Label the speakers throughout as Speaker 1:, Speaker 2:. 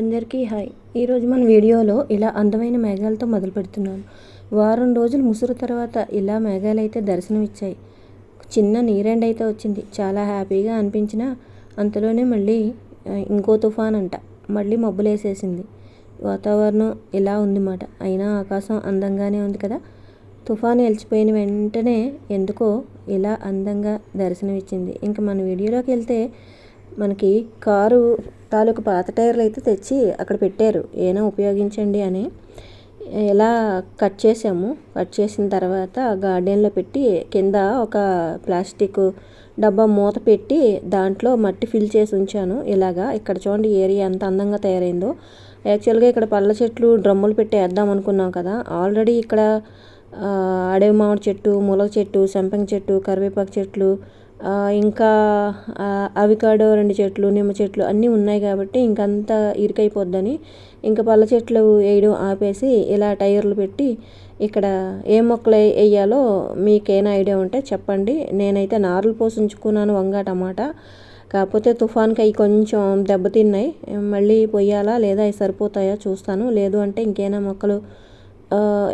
Speaker 1: అందరికీ హాయ్. ఈరోజు మన వీడియోలో ఇలా అందమైన మేఘాలతో మొదలు పెడుతున్నాను. వారం రోజులు ముసురు తర్వాత ఇలా మేఘాలు అయితే దర్శనం ఇచ్చాయి చిన్న నీరెండ్ అయితే వచ్చింది. చాలా హ్యాపీగా అనిపించిన అంతలోనే మళ్ళీ ఇంకో తుఫాన్ అంట మళ్ళీ మబ్బులేసేసింది. వాతావరణం ఇలా ఉందన్నమాట అయినా ఆకాశం అందంగానే ఉంది కదా. తుఫాన్ ఎలిచిపోయిన వెంటనే ఎందుకో ఇలా అందంగా దర్శనం ఇచ్చింది ఇంకా మన వీడియోలోకి వెళ్తే మనకి కారు తాలూకు పాత టైర్లు అయితే తెచ్చి అక్కడ పెట్టారు. ఏమైనా ఉపయోగించండి అని. ఎలా కట్ చేసాము? కట్ చేసిన తర్వాత గార్డెన్లో పెట్టి కింద ఒక ప్లాస్టిక్ డబ్బా మూత పెట్టి దాంట్లో మట్టి ఫిల్ చేసి ఉంచాను. ఇలాగా ఇక్కడ చూడండి ఏరియా ఎంత అందంగా తయారైందో. యాక్చువల్గా ఇక్కడ పళ్ళ చెట్లు డ్రమ్ములు పెట్టి వేద్దాం అనుకున్నాం కదా. ఆల్రెడీ ఇక్కడ అడవి మామిడి చెట్టు ములగ చెట్టు సంపంగి చెట్టు కరివేపాకు చెట్లు ఇంకా అవికాడో రెండు చెట్లు నిమ్మ చెట్లు అన్నీ ఉన్నాయి కాబట్టి ఇంకంతా ఇరుకైపోద్దని ఇంకా పళ్ళ చెట్లు వేయడం ఆపేసి ఇలా టైర్లు పెట్టి ఇక్కడ ఏ మొక్కలు వేయాలో మీకేనా ఐడియా ఉంటే చెప్పండి. నేనైతే నార్లు పోసి ఉంచుకున్నాను వంగ టమాటా. కాకపోతే తుఫాన్కి అవి కొంచెం దెబ్బతిన్నాయి మళ్ళీ పొయ్యాలా లేదా అవి సరిపోతాయా చూస్తాను. లేదు అంటే ఇంకేనా మొక్కలు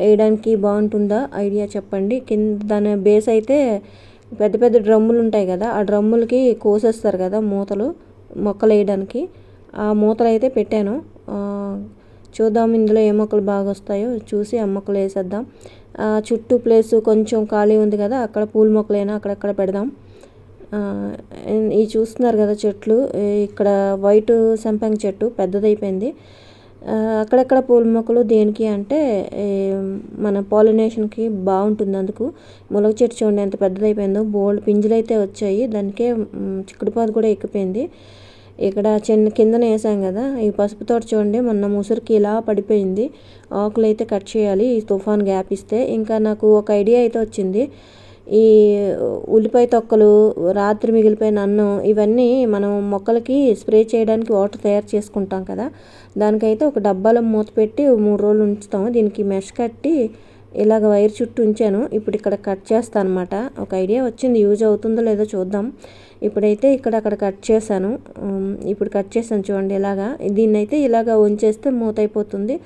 Speaker 1: వేయడానికి బాగుంటుందా ఐడియా చెప్పండి. కింద దాని బేస్ అయితే పెద్ద పెద్ద డ్రమ్ములు ఉంటాయి కదా ఆ డ్రమ్ములకి కోసేస్తారు కదా మూతలు మొక్కలు వేయడానికి. ఆ మూతలు అయితే పెట్టాను చూద్దాం ఇందులో ఏ మొక్కలు బాగా వస్తాయో చూసి ఆ మొక్కలు వేసేద్దాం. చుట్టూ ప్లేస్ కొంచెం ఖాళీ ఉంది కదా అక్కడ పూల మొక్కలైనా అక్కడక్కడ పెడదాం. ఈ చూస్తున్నారు కదా చెట్లు ఇక్కడ వైట్ సంపంగి చెట్టు పెద్దదైపోయింది. అక్కడక్కడ పూల మొక్కలు దేనికి అంటే మన పాలినేషన్కి బాగుంటుంది అందుకు. ములగ చెట్టు చూడండి ఎంత పెద్దదైపోయిందో బోల్డ్ పింజులు అయితే వచ్చాయి. దానికే చిక్కుడుపాదు కూడా ఎక్కిపోయింది. ఇక్కడ చిన్న కిందన వేసాం కదా ఈ పసుపు తోట చూడండి మొన్న ముసురుకి ఇలా పడిపోయింది. ఆకులు అయితే కట్ చేయాలి ఈ తుఫాన్ గ్యాప్ ఇస్తే. ఇంకా నాకు ఒక ఐడియా అయితే వచ్చింది. ఈ ఉల్లిపాయ తొక్కలు రాత్రి మిగిలిపోయిన అన్నం ఇవన్నీ మనం మొక్కలకి స్ప్రే చేయడానికి వాటర్ తయారు చేసుకుంటాం కదా. దానికైతే ఒక డబ్బాలో మూత పెట్టి మూడు రోజులు ఉంచుతాం దీనికి మెష్ కట్టి ఇలాగ వైర్ చుట్టూ ఉంచాను. ఇప్పుడు ఇక్కడ కట్ చేస్తాను అనమాట ఒక ఐడియా వచ్చింది. యూజ్ అవుతుందో లేదో చూద్దాం. ఇప్పుడైతే ఇక్కడ అక్కడ కట్ చేశాను. ఇప్పుడు కట్ చేశాను చూడండి ఇలాగా. దీన్ని అయితే ఇలాగ ఉంచేస్తే మూత అయిపోతుంది.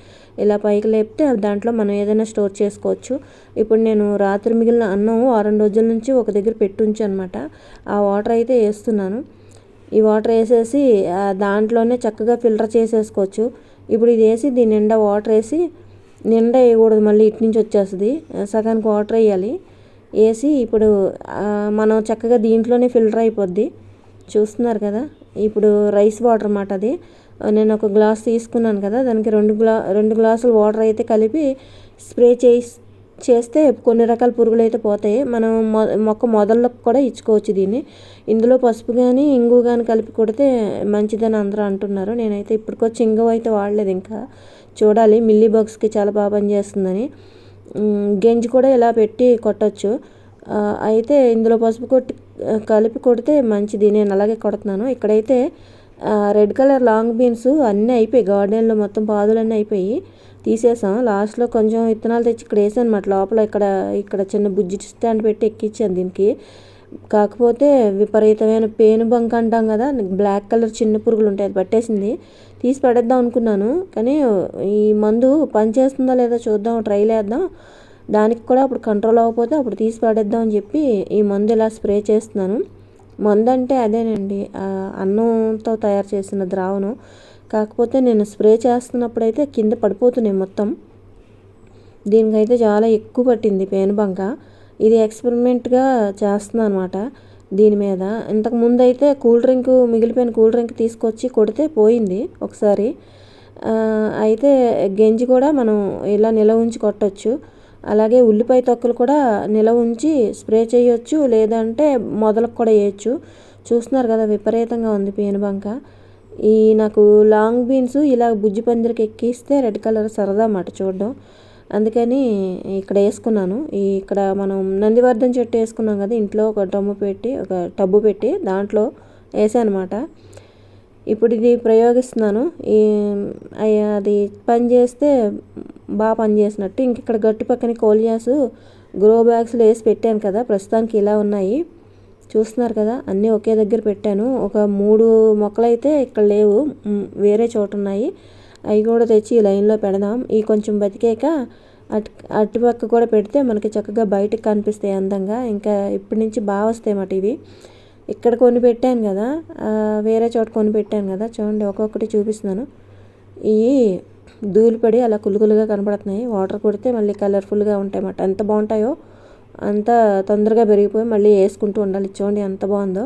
Speaker 1: ఇలా పైకి లేపితే దాంట్లో మనం ఏదైనా స్టోర్ చేసుకోవచ్చు. ఇప్పుడు నేను రాత్రి మిగిలిన అన్నం వారం రోజుల నుంచి ఒక దగ్గర పెట్టుంచి అనమాట ఆ వాటర్ అయితే వేస్తున్నాను. ఈ వాటర్ వేసేసి దాంట్లోనే చక్కగా ఫిల్టర్ చేసేసుకోవచ్చు. ఇప్పుడు ఇది వేసి దీని నిండా వాటర్ వేసి నిండా వేయకూడదు మళ్ళీ ఇటు నుంచి వచ్చేస్తుంది. సగానికి వాటర్ వేయాలి. వేసి ఇప్పుడు మనం చక్కగా దీంట్లోనే ఫిల్టర్ అయిపోద్ది. చూస్తున్నారు కదా? ఇప్పుడు రైస్ వాటర్ అన్నమాట అది. నేను ఒక గ్లాస్ తీసుకున్నాను కదా దానికి రెండు గ్లా రెండు గ్లాసులు వాటర్ అయితే కలిపి స్ప్రే చేసి చేస్తే కొన్ని రకాల పురుగులు అయితే పోతాయి. మనం మొక్క మొదళ్ళకు కూడా ఇచ్చుకోవచ్చు దీన్ని. ఇందులో పసుపు కానీ ఇంగు కానీ కలిపి కొడితే మంచిదని అందరూ అంటున్నారు. నేనైతే ఇప్పటికొచ్చి ఇంగు అయితే వాడలేదు ఇంకా. చూడాలి మిల్లీ బాక్స్కి చాలా బాగా పనిచేస్తుందని. గెంజి కూడా ఇలా పెట్టి కొట్టచ్చు. అయితే ఇందులో పసుపు కొట్టి కలిపి కొడితే మంచిది. నేను అలాగే కొడుతున్నాను. ఇక్కడైతే రెడ్ కలర్ లాంగ్ బీన్స్ అన్నీ అయిపోయి గార్డెన్లో మొత్తం పాదులన్నీ అయిపోయి తీసేసాం. లాస్ట్లో కొంచెం విత్తనాలు తెచ్చి ఇక్కడ వేసాను అనమాట లోపల ఇక్కడ ఇక్కడ చిన్న బుజ్జి స్టాండ్ పెట్టి ఎక్కించాను దీనికి. కాకపోతే విపరీతమైన పేను బంక అంటాం కదా బ్లాక్ కలర్ చిన్న పురుగులు ఉంటాయి అది పట్టేసింది. తీసి పడేద్దాం అనుకున్నాను. కానీ ఈ మందు పనిచేస్తుందా లేదా చూద్దాం ట్రైల్ వేద్దాం దానికి కూడా అప్పుడు కంట్రోల్ అవ్వకపోతే అప్పుడు తీసి పడేద్దాం అని చెప్పి ఈ మందు ఇలా స్ప్రే చేస్తున్నాను. మందు అంటే అదేనండి అన్నంతో తయారు చేసిన ద్రావణం. కాకపోతే నేను స్ప్రే చేస్తున్నప్పుడు అయితే కింద పడిపోతున్నాయి మొత్తం. దీనికైతే చాలా ఎక్కువ పట్టింది పేనుబంక ఇది ఎక్స్పెరిమెంట్గా చేస్తున్నాను అనమాట దీని మీద. ఇంతకు ముందు అయితే కూల్ డ్రింక్ మిగిలిపోయిన కూల్ డ్రింక్ తీసుకొచ్చి కొడితే పోయింది ఒకసారి. అయితే గెంజి కూడా మనం ఇలా నిలవ ఉంచి కొట్టచ్చు. అలాగే ఉల్లిపాయ తొక్కలు కూడా నిలవ ఉంచి స్ప్రే చేయొచ్చు లేదంటే మొదలకు కూడా వేయచ్చు. చూస్తున్నారు కదా విపరీతంగా ఉంది పేనుబంక ఈ నాకు లాంగ్ బీన్స్ ఇలా బుజ్జి పందిరికి ఎక్కిస్తే రెడ్ కలర్ సరదా అన్నమాట చూడడం. అందుకని ఇక్కడ వేసుకున్నాను. ఈ ఇక్కడ మనం నందివర్ధన్ చెట్టు వేసుకున్నాం కదా ఇంట్లో ఒక డమ్ము పెట్టి ఒక టబ్బు పెట్టి దాంట్లో వేసానమాట ఇప్పుడు ఇది ప్రయోగిస్తున్నాను. ఈ అది పని చేస్తే బాగా పనిచేసినట్టు ఇంక ఇక్కడ గట్టి పక్కన కోలియాసు గ్రో బ్యాగ్స్లో వేసి పెట్టాను కదా ప్రస్తుతానికి ఇలా ఉన్నాయి. చూస్తున్నారు కదా అన్నీ ఒకే దగ్గర పెట్టాను. ఒక మూడు మొక్కలు అయితే ఇక్కడ లేవు వేరే చోట ఉన్నాయి. అవి కూడా తెచ్చి ఈ లైన్లో పెడదాం. ఈ కొంచెం బతికాక అటు అటుపక్క కూడా పెడితే మనకి చక్కగా బయటకు కనిపిస్తాయి అందంగా. ఇంకా ఇప్పటి నుంచి బాగా వస్తాయి అన్నమాట ఇవి. ఇక్కడ కొన్ని పెట్టాను కదా వేరే చోట కొన్ని పెట్టాను కదా చూడండి ఒక్కొక్కటి చూపిస్తున్నాను. ఇవి ధూళిపడి అలా కులుకులుగా కనపడుతున్నాయి వాటర్ కొడితే మళ్ళీ కలర్ఫుల్గా ఉంటాయి అన్నమాట. ఎంత బాగుంటాయో అంతా తొందరగా పెరిగిపోయి మళ్ళీ వేసుకుంటూ ఉండాలి. చూడండి ఎంత బాగుందో.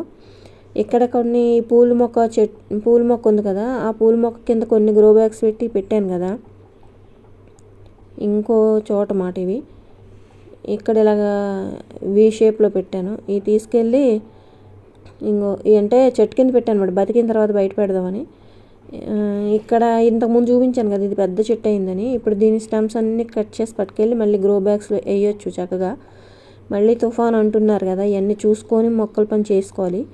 Speaker 1: ఇక్కడ కొన్ని పూల మొక్క చెట్ పూల మొక్క ఉంది కదా ఆ పూల మొక్క కింద కొన్ని గ్రో బ్యాగ్స్ పెట్టి పెట్టాను కదా. ఇంకో చోట మాట ఇవి. ఇక్కడ ఇలాగా వి షేప్లో పెట్టాను. ఇవి తీసుకెళ్ళి ఇంకో అంటే చెట్టు కింద పెట్టాను అనమాట బతికిన తర్వాత బయట పెడదామని. ఇక్కడ ఇంతకుముందు చూపించాను కదా ఇది పెద్ద చెట్టు అయిందని. ఇప్పుడు దీని స్టెమ్స్ అన్నీ కట్ చేసి పట్టుకెళ్ళి మళ్ళీ గ్రో బ్యాగ్స్లో వేయొచ్చు చక్కగా. మళ్ళీ తుఫాన్ అంటున్నారు కదా ఇవన్నీ చూసుకొని మొక్కల పని చేసుకోవాలి.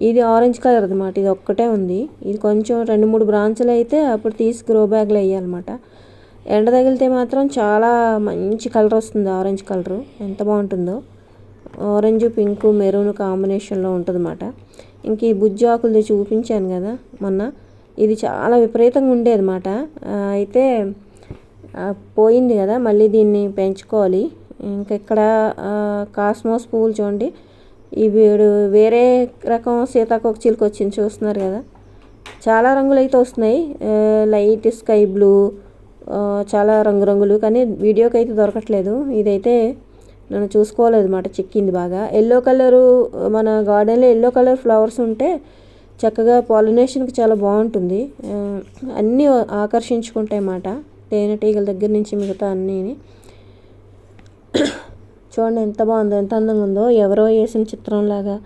Speaker 1: ఇది ఆరెంజ్ కలర్ అనమాట ఇది ఒక్కటే ఉంది. ఇది కొంచెం రెండు మూడు బ్రాంచులు అయితే అప్పుడు తీసి గ్రో బ్యాగ్లో వేయాలన్నమాట. ఎండ తగిలితే మాత్రం చాలా మంచి కలర్ వస్తుంది ఆరెంజ్ కలరు. ఎంత బాగుంటుందో. ఆరెంజ్ పింక్ మెరూన్ కాంబినేషన్లో ఉంటుందన్నమాట. ఇంక ఈ బుజ్జి ఆకులది చూపించాను కదా మొన్న. ఇది చాలా విపరీతంగా ఉండేదన్నమాట. ఆ, అయితే పోయింది కదా మళ్ళీ దీన్ని పెంచుకోవాలి. ఇంకా ఇక్కడ కాస్మోస్ పువ్వులు చూడండి. ఇవి వేరే రకం సీతాకోక చిలుక వచ్చింది చూస్తున్నారు కదా. చాలా రంగులు అయితే వస్తున్నాయి లైట్ స్కై బ్లూ చాలా రంగురంగులు. కానీ వీడియోకి అయితే దొరకట్లేదు. ఇదైతే నన్ను చూసుకోలేదు అనమాట చిక్కింది బాగా. ఎల్లో కలరు మన గార్డెన్లో ఎల్లో కలర్ ఫ్లవర్స్ ఉంటే చక్కగా పాలినేషన్కి చాలా బాగుంటుంది. అన్నీ ఆకర్షించుకుంటాయి అన్నమాట. తేనెటీగల దగ్గర నుంచి మిగతా అన్నీని. చూడండి ఎంత బాగుందో ఎంత అందంగా ఉందో. ఎవరో వేసిన చిత్రంలాగా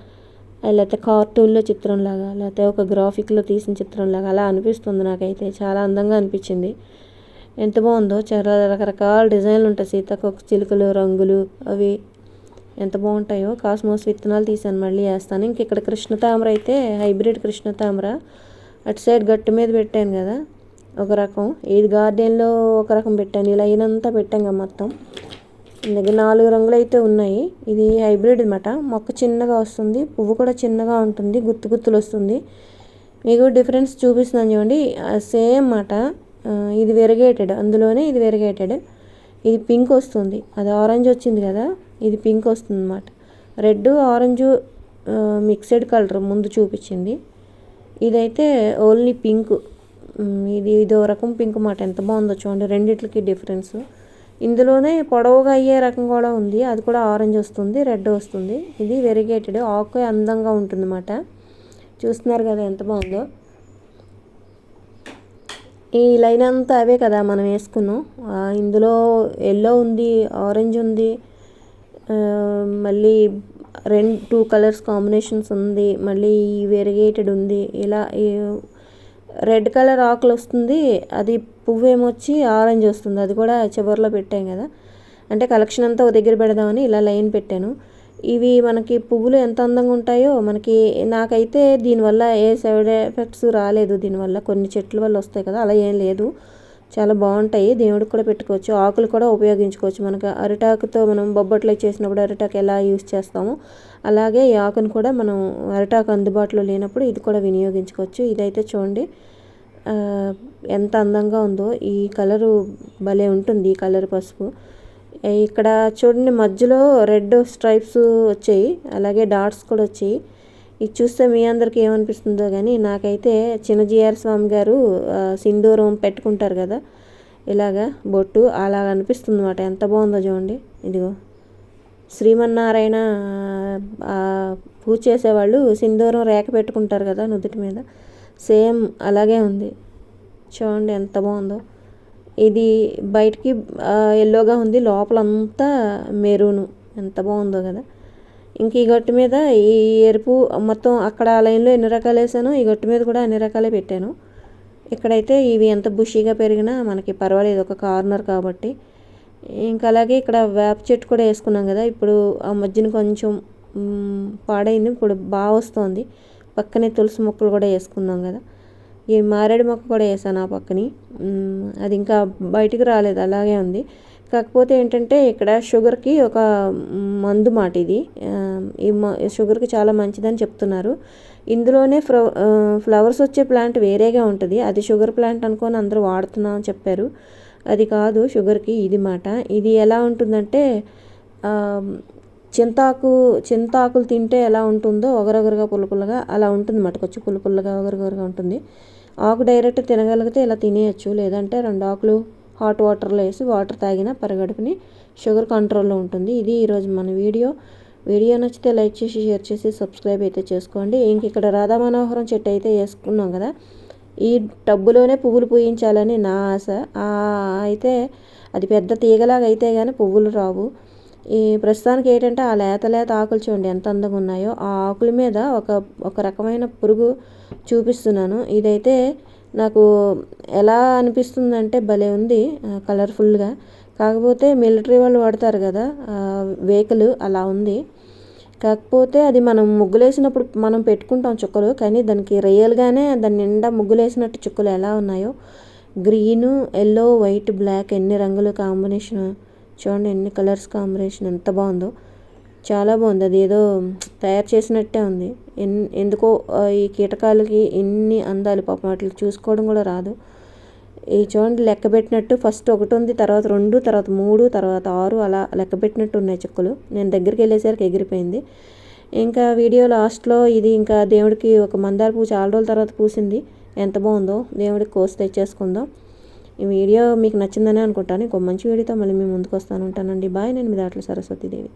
Speaker 1: లేకపోతే కార్టూన్లో చిత్రంలాగా లేకపోతే ఒక గ్రాఫిక్లో తీసిన చిత్రంలాగా అలా అనిపిస్తుంది నాకైతే. చాలా అందంగా అనిపించింది. ఎంత బాగుందో చాలా రకరకాల డిజైన్లు ఉంటాయి. సీతాకోక చిలుకలు రంగులు అవి ఎంత బాగుంటాయో. కాస్మోస్ విత్తనాలు తీసాను మళ్ళీ వేస్తాను. ఇంక ఇక్కడ కృష్ణతామర అయితే హైబ్రిడ్ కృష్ణతామర అటు సైడ్ గట్టు మీద పెట్టాను కదా ఒక రకం. ఇది గార్డెన్లో ఒక రకం పెట్టాను. ఇలా అయినంతా అంతా పెట్టాం కదా మొత్తం. దగ్గర నాలుగు రంగులు అయితే ఉన్నాయి. ఇది హైబ్రిడ్ అనమాట మొక్క చిన్నగా వస్తుంది. పువ్వు కూడా చిన్నగా ఉంటుంది. గుత్తు గుత్తులు వస్తుంది. మీకు డిఫరెన్స్ చూపిస్తున్నాను చూడండి. సేమ్ మాట ఇది వెరగేటెడ్. అందులోనే ఇది వెరగేటెడ్. ఇది పింక్ వస్తుంది. అది ఆరెంజ్ వచ్చింది కదా. ఇది పింక్ వస్తుంది అనమాట రెడ్ ఆరెంజ్ మిక్స్డ్ కలర్ ముందు చూపించింది. ఇదైతే ఓన్లీ పింక్. ఇది ఇదో రకం పింక్ మాట ఎంత బాగుందో చూడండి. రెండిట్లకి డిఫరెన్స్. ఇందులోనే పొడవుగా అయ్యే రకం కూడా ఉంది. అది కూడా ఆరెంజ్ వస్తుంది రెడ్ వస్తుంది. ఇది వెరిగేటెడ్ ఆకు అందంగా ఉంటుందన్నమాట. చూస్తున్నారు కదా ఎంత బాగుందో. ఈ లైన్ అంతా అవే కదా మనం వేసుకున్నాం. ఇందులో ఎల్లో ఉంది ఆరెంజ్ ఉంది మళ్ళీ రెండు టూ కలర్స్ కాంబినేషన్స్ ఉంది మళ్ళీ ఈ వెరిగేటెడ్ ఉంది. ఇలా రెడ్ కలర్ ఆకులు వస్తుంది అది పువ్వు ఏమొచ్చి ఆరెంజ్ వస్తుంది. అది కూడా చివరిలో పెట్టాం కదా. అంటే కలెక్షన్ అంతా ఒక దగ్గర పెడదామని ఇలా లైన్ పెట్టాను. ఇవి మనకి పువ్వులు ఎంత అందంగా ఉంటాయో మనకి నాకైతే దీనివల్ల ఏ సైడ్ ఎఫెక్ట్స్ రాలేదు. దీనివల్ల కొన్ని చెట్ల వల్ల వస్తాయి కదా అలా ఏం లేదు. చాలా బాగుంటాయి. దేవుడికి కూడా పెట్టుకోవచ్చు. ఆకులు కూడా ఉపయోగించుకోవచ్చు. మనకు అరిటాకుతో మనం బొబ్బట్లు చేసినప్పుడు అరిటాకు ఎలా యూస్ చేస్తామో అలాగే ఈ ఆకును కూడా మనం అరిటాకు అందుబాటులో లేనప్పుడు ఇది కూడా వినియోగించుకోవచ్చు. ఇదైతే చూడండి. ఎంత అందంగా ఉందో. ఈ కలరు భలే ఉంటుంది. ఈ కలర్ పసుపు. ఇక్కడ చూడండి మధ్యలో రెడ్ స్ట్రైప్స్ వచ్చాయి. అలాగే డాట్స్ కూడా వచ్చాయి. ఇది చూస్తే మీ అందరికీ ఏమనిపిస్తుందో కానీ నాకైతే చిన్నజీఆర్ స్వామి గారు సింధూరం పెట్టుకుంటారు కదా ఇలాగా బొట్టు అలాగ అనిపిస్తుంది అనమాట ఎంత బాగుందో చూడండి. ఇదిగో. శ్రీమన్నారాయణ పూజ చేసేవాళ్ళు సింధూరం రేఖ పెట్టుకుంటారు కదా నుదుటి మీద. సేమ్ అలాగే ఉంది. చూడండి ఎంత బాగుందో. ఇది బయటికి ఎల్లోగా ఉంది. లోపలంతా మెరూను. ఎంత బాగుందో కదా. ఇంక ఈ గట్టు మీద ఈ ఎరుపు మొత్తం అక్కడ ఆ లైన్లో ఎన్ని రకాలు వేసానో ఈ గట్టు మీద కూడా అన్ని రకాలే పెట్టాను. ఇక్కడైతే ఇవి ఎంత బుషీగా పెరిగినా మనకి పర్వాలేదు ఒక కార్నర్ కాబట్టి. ఇంకా అలాగే ఇక్కడ వేప చెట్టు కూడా వేసుకున్నాం కదా ఇప్పుడు ఆ మధ్యన కొంచెం పాడైంది ఇప్పుడు బాగా వస్తుంది. పక్కనే తులసి మొక్కలు కూడా వేసుకున్నాం కదా. ఈ మారేడు మొక్క కూడా వేసాను ఆ పక్కని. అది ఇంకా బయటికి రాలేదు అలాగే ఉంది. కాకపోతే ఏంటంటే ఇక్కడ షుగర్కి ఒక మందు మాట ఇది. ఈ మ- షుగర్కి చాలా మంచిదని చెప్తున్నారు. ఇందులోనే ఫ్లవర్స్ వచ్చే ప్లాంట్ వేరేగా ఉంటుంది. అది షుగర్ ప్లాంట్ అనుకొని అందరూ వాడుతున్నాం అని చెప్పారు. అది కాదు షుగర్కి ఇది మాట. ఇది ఎలా ఉంటుందంటే చింతాకు చింతాకులు తింటే ఎలా ఉంటుందో ఒగరొగరుగా పులుపుల్లగా అలా ఉంటుంది మాట. కొంచెం పుల్ల ఒగరొగరుగా ఉంటుంది. ఆకు డైరెక్ట్ తినగలిగితే ఇలా తినేయచ్చు. లేదంటే రెండు ఆకులు హాట్ వాటర్లో వేసి వాటర్ తాగినా పరగడుపుని షుగర్ కంట్రోల్లో ఉంటుంది. ఇది ఈరోజు మన వీడియో. వీడియో నచ్చితే లైక్ చేసి షేర్ చేసి సబ్స్క్రైబ్ అయితే చేసుకోండి. ఇంక ఇక్కడ రాధా మనోహరం చెట్టు అయితే వేసుకున్నాం కదా. ఈ టబ్బులోనే పువ్వులు పూయించాలని నా ఆశ. అయితే అది పెద్ద తీగలాగా అయితే కానీ పువ్వులు రావు. ఈ ప్రస్తుతానికి ఏంటంటే ఆ లేత లేత ఆకులు చూడండి ఎంత అందంగా ఉన్నాయో. ఆ ఆకుల మీద ఒక ఒక రకమైన పురుగు చూపిస్తున్నాను. ఇదైతే నాకు ఎలా అనిపిస్తుందంటే భలే ఉంది కలర్ఫుల్గా కాకపోతే మిలిటరీ వాళ్ళు వాడతారు కదా వెహికల్ అలా ఉంది. కాకపోతే అది మనం ముగ్గులేసినప్పుడు మనం పెట్టుకుంటాం చుక్కలు కానీ దానికి రియల్గానే దాని నిండా ముగ్గులేసినట్టు చుక్కలు ఎలా ఉన్నాయో. గ్రీను ఎల్లో వైట్ బ్లాక్ ఎన్ని రంగుల కాంబినేషన్ చూడండి ఎన్ని కలర్స్ కాంబినేషన్ ఎంత బాగుందో. చాలా బాగుంది. అది ఏదో తయారు చేసినట్టే ఉంది. ఎన్ ఎందుకో ఈ కీటకాలకి ఎన్ని అందాలు పాపం వాటికి చూసుకోవడం కూడా రాదు. ఈ చూడండి లెక్క పెట్టినట్టు ఫస్ట్ ఒకటి ఉంది తర్వాత రెండు తర్వాత మూడు తర్వాత ఆరు అలా లెక్క పెట్టినట్టు ఉన్నాయి చెక్కులు. నేను దగ్గరికి వెళ్ళేసరికి ఎగిరిపోయింది. ఇంకా వీడియో లాస్ట్లో ఇది ఇంకా దేవుడికి ఒక మందార పువ్వు చాలా రోజుల తర్వాత పూసింది. ఎంత బాగుందో దేవుడికి కోసి తెచ్చేసుకుందాం. ఈ వీడియో మీకు నచ్చిందనే అనుకుంటాను. ఇంకో మంచి వీడియోతో మళ్ళీ మీ ముందుకు వస్తాను. ఉంటానండి. బాయ్ నేను మీ దాంట్లో సరస్వతీదేవి.